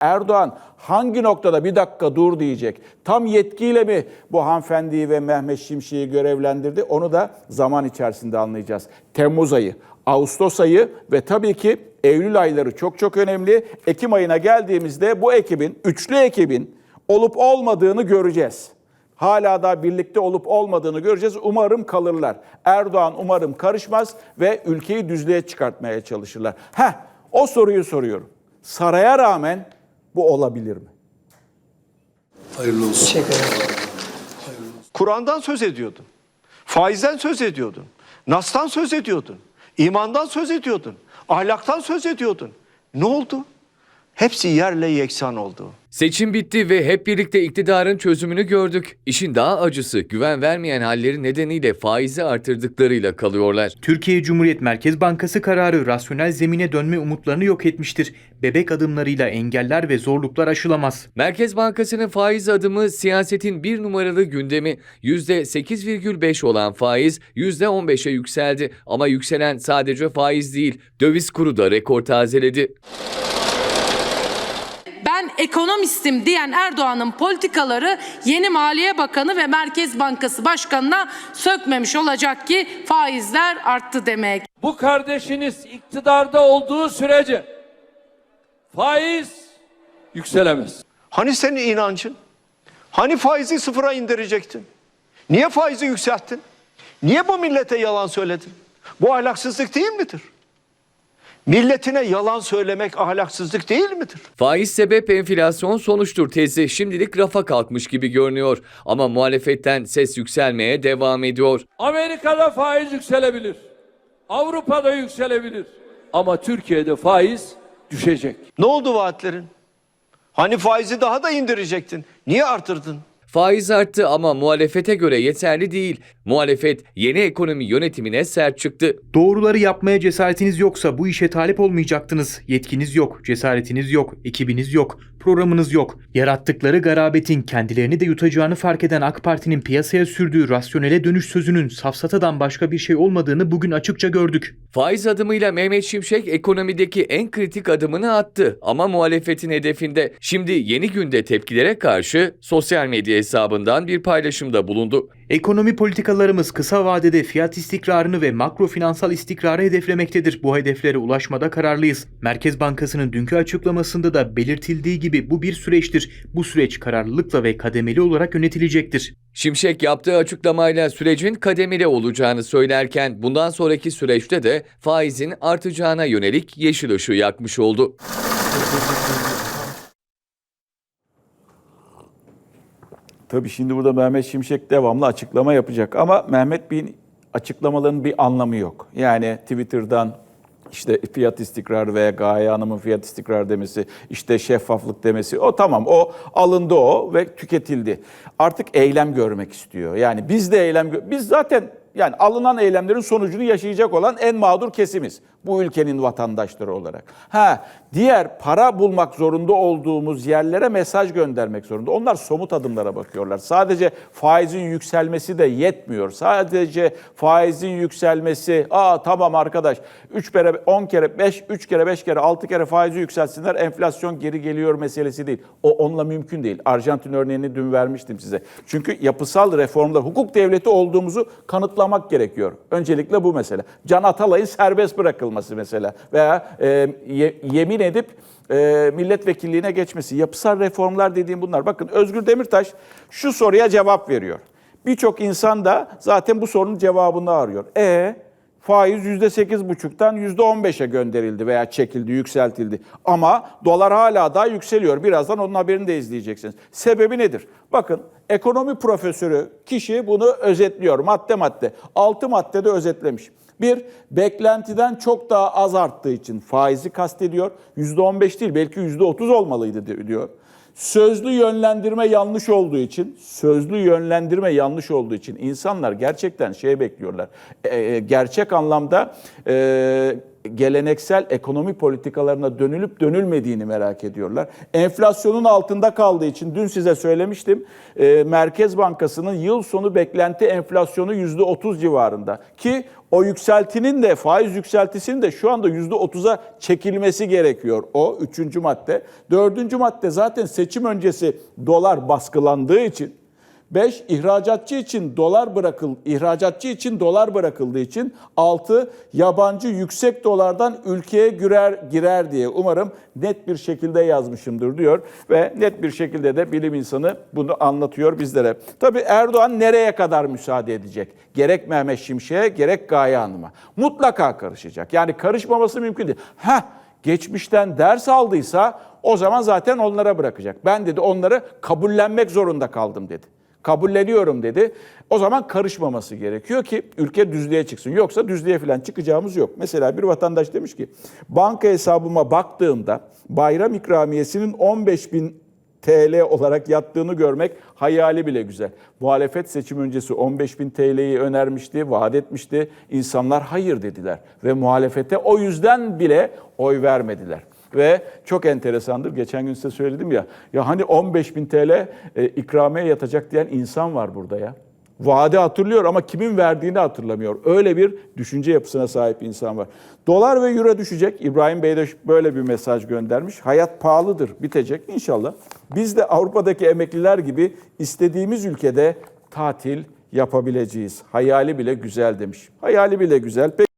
Erdoğan hangi noktada bir dakika dur diyecek? Tam yetkiyle mi bu hanımefendiyi ve Mehmet Şimşek'i görevlendirdi? Onu da zaman içerisinde anlayacağız. Temmuz ayı, Ağustos ayı ve tabii ki Eylül ayları çok çok önemli. Ekim ayına geldiğimizde bu ekibin, üçlü ekibin olup olmadığını göreceğiz. Hala da birlikte olup olmadığını göreceğiz. Umarım kalırlar. Erdoğan umarım karışmaz ve ülkeyi düzlüğe çıkartmaya çalışırlar. Heh, o soruyu soruyorum. Saraya rağmen bu olabilir mi? Hayırlı olsun. Teşekkür ederim. Kur'an'dan söz ediyordun. Faizden söz ediyordun. Nas'tan söz ediyordun. imandan söz ediyordun. Ahlaktan söz ediyordun. Ne oldu? Hepsi yerle yeksan oldu. Seçim bitti ve hep birlikte iktidarın çözümünü gördük. İşin daha acısı güven vermeyen halleri nedeniyle faizi artırdıklarıyla kalıyorlar. Türkiye Cumhuriyet Merkez Bankası kararı rasyonel zemine dönme umutlarını yok etmiştir. Bebek adımlarıyla engeller ve zorluklar aşılamaz. Merkez Bankası'nın faiz adımı siyasetin bir numaralı gündemi. %8,5 olan faiz %15'e yükseldi. Ama yükselen sadece faiz değil, döviz kuru da rekor tazeledi. Ben ekonomistim diyen Erdoğan'ın politikaları yeni Maliye Bakanı ve Merkez Bankası Başkanı'na sökmemiş olacak ki faizler arttı demek. Bu kardeşiniz iktidarda olduğu sürece faiz yükselemez. Hani senin inancın? Hani faizi sıfıra indirecektin? Niye faizi yükselttin? Niye bu millete yalan söyledin? Bu ahlaksızlık değil midir? Milletine yalan söylemek ahlaksızlık değil midir? Faiz sebep enflasyon sonuçtur tezi şimdilik rafa kalkmış gibi görünüyor. Ama muhalefetten ses yükselmeye devam ediyor. Amerika'da faiz yükselebilir. Avrupa'da yükselebilir. Ama Türkiye'de faiz düşecek. Ne oldu vaatlerin? Hani faizi daha da indirecektin? Niye artırdın? Faiz arttı ama muhalefete göre yeterli değil. Muhalefet yeni ekonomi yönetimine sert çıktı. Doğruları yapmaya cesaretiniz yoksa bu işe talip olmayacaktınız. Yetkiniz yok, cesaretiniz yok, ekibiniz yok, programınız yok. Yarattıkları garabetin kendilerini de yutacağını fark eden AK Parti'nin piyasaya sürdüğü rasyonele dönüş sözünün safsatadan başka bir şey olmadığını bugün açıkça gördük. Faiz adımıyla Mehmet Şimşek ekonomideki en kritik adımını attı ama muhalefetin hedefinde. Şimdi yeni günde tepkilere karşı sosyal medya hesabından bir paylaşımda bulundu. Ekonomi politikalarımız kısa vadede fiyat istikrarını ve makro finansal istikrarı hedeflemektedir. Bu hedeflere ulaşmada kararlıyız. Merkez Bankası'nın dünkü açıklamasında da belirtildiği gibi bu bir süreçtir. Bu süreç kararlılıkla ve kademeli olarak yönetilecektir. Şimşek yaptığı açıklamayla sürecin kademeli olacağını söylerken bundan sonraki süreçte de faizin artacağına yönelik yeşil ışığı yakmış oldu. Tabii şimdi burada Mehmet Şimşek devamlı açıklama yapacak ama Mehmet Bey'in açıklamalarının bir anlamı yok. Yani Twitter'dan işte fiyat istikrarı veya Gaye Hanım'ın fiyat istikrarı demesi, işte şeffaflık demesi o tamam o alındı o ve tüketildi. Artık eylem görmek istiyor. Yani biz de eylem biz zaten yani alınan eylemlerin sonucunu yaşayacak olan en mağdur kesimiz. Bu ülkenin vatandaşları olarak. Ha, diğer para bulmak zorunda olduğumuz yerlere mesaj göndermek zorunda. Onlar somut adımlara bakıyorlar. Sadece faizin yükselmesi de yetmiyor. Sadece faizin yükselmesi, aa tamam arkadaş 3 kere 10 kere 5 3 kere 5 kere 6 kere faizi yükseltsinler enflasyon geri geliyor meselesi değil. O onunla mümkün değil. Arjantin örneğini dün vermiştim size. Çünkü yapısal reformda hukuk devleti olduğumuzu kanıtlamak gerekiyor. Öncelikle bu mesele. Can Atalay'ın serbest bırakılması mesela veya e, ye- yemin edip e, milletvekilliğine geçmesi. Yapısal reformlar dediğim bunlar. Bakın Özgür Demirtaş şu soruya cevap veriyor. Birçok insan da zaten bu sorunun cevabını arıyor. E faiz %8,5'tan %15'e gönderildi veya çekildi, yükseltildi. Ama dolar hala daha yükseliyor. Birazdan onun haberini de izleyeceksiniz. Sebebi nedir? Bakın ekonomi profesörü kişi bunu özetliyor madde madde. 6 maddede özetlemiş. Bir, beklentiden çok daha az arttığı için faizi kastediyor. %15 değil belki %30 olmalıydı diyor. Sözlü yönlendirme yanlış olduğu için, sözlü yönlendirme yanlış olduğu için insanlar gerçekten şey bekliyorlar. E, e, gerçek anlamda e, geleneksel ekonomi politikalarına dönülüp dönülmediğini merak ediyorlar. Enflasyonun altında kaldığı için dün size söylemiştim. e, Merkez Bankası'nın yıl sonu beklenti enflasyonu %30 civarında ki o yükseltinin de faiz yükseltisinin de şu anda %30'a çekilmesi gerekiyor. O üçüncü madde. Dördüncü madde zaten seçim öncesi dolar baskılandığı için 5 ihracatçı için dolar bırakıl ihracatçı için dolar bırakıldığı için 6 yabancı yüksek dolardan ülkeye girer girer diye umarım net bir şekilde yazmışımdır diyor ve net bir şekilde de bilim insanı bunu anlatıyor bizlere. Tabii Erdoğan nereye kadar müsaade edecek? Gerek Mehmet Şimşek'e gerek Gaye Hanım'a. Mutlaka karışacak. Yani karışmaması mümkün değil. Heh geçmişten ders aldıysa o zaman zaten onlara bırakacak. Ben dedi onları kabullenmek zorunda kaldım dedi. Kabulleniyorum dedi. O zaman karışmaması gerekiyor ki ülke düzlüğe çıksın. Yoksa düzlüğe falan çıkacağımız yok. Mesela bir vatandaş demiş ki banka hesabıma baktığımda bayram ikramiyesinin 15 bin TL olarak yattığını görmek hayali bile güzel. Muhalefet seçim öncesi 15 bin TL'yi önermişti, vaat etmişti. İnsanlar hayır dediler ve muhalefete o yüzden bile oy vermediler. Ve çok enteresandır. Geçen gün size söyledim ya. Ya hani 15 bin TL e, ikramiye yatacak diyen insan var burada ya. Vaadi hatırlıyor ama kimin verdiğini hatırlamıyor. Öyle bir düşünce yapısına sahip insan var. Dolar ve euro düşecek. İbrahim Bey de böyle bir mesaj göndermiş. Hayat pahalıdır, bitecek inşallah. Biz de Avrupa'daki emekliler gibi istediğimiz ülkede tatil yapabileceğiz. Hayali bile güzel demiş. Hayali bile güzel. Peki